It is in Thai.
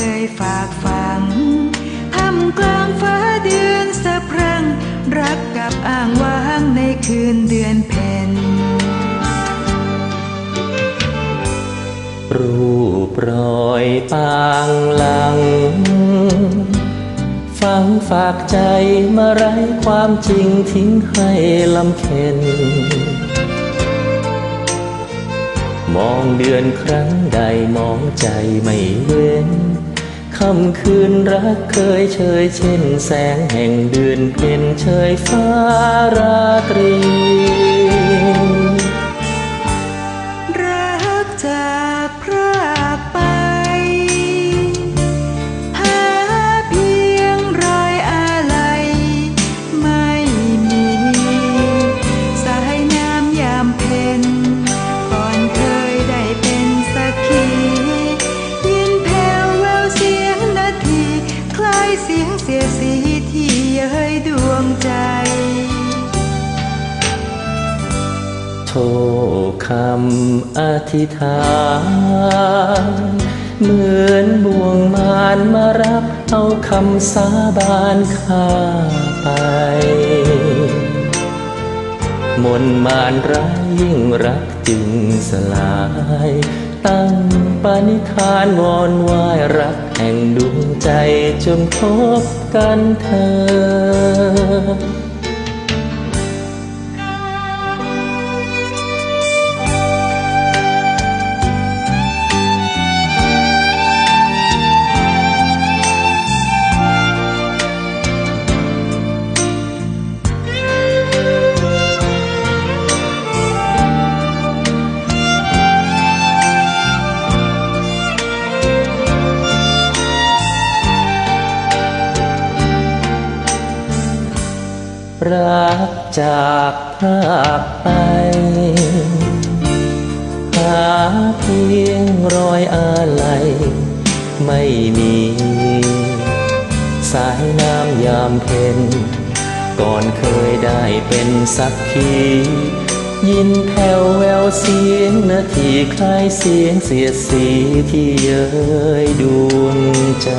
เคยฝากฝังทำกลางฟ้าเดือนสะพรั่งรักกับอ่างว้างในคืนเดือนเพ็ญรูปรอยปางหลัง ฟังฝากใจมาไรความจริงทิ้งให้ลำเค็น มองเดือนครั้งใดมองใจไม่เว้น ค่ำคืนรักเคยเชยเช่นแสงแห่งเดือนเพ็ญเชยฟ้าราตรี ยเสียงเสียสีที่เย้ยดวงใจโทคำอธิษฐาน เหมือนบ่วงมารมารับเอาคำสาบานข้าไป มนต์มารร้ายยิ่งรักจึงสลาย ตั้งปณิธานวอนวายรักแห่งดวงใจจนพบกันเธอ รักจากพรากไปหาเพียงรอยอาลัยไม่มี สายน้ำยามเพ็ญก่อนเคยได้เป็นสักขียินแผ่วแววเสียงนาทีคล้ายเสียงเสียดสีที่เย้ยดวงใจ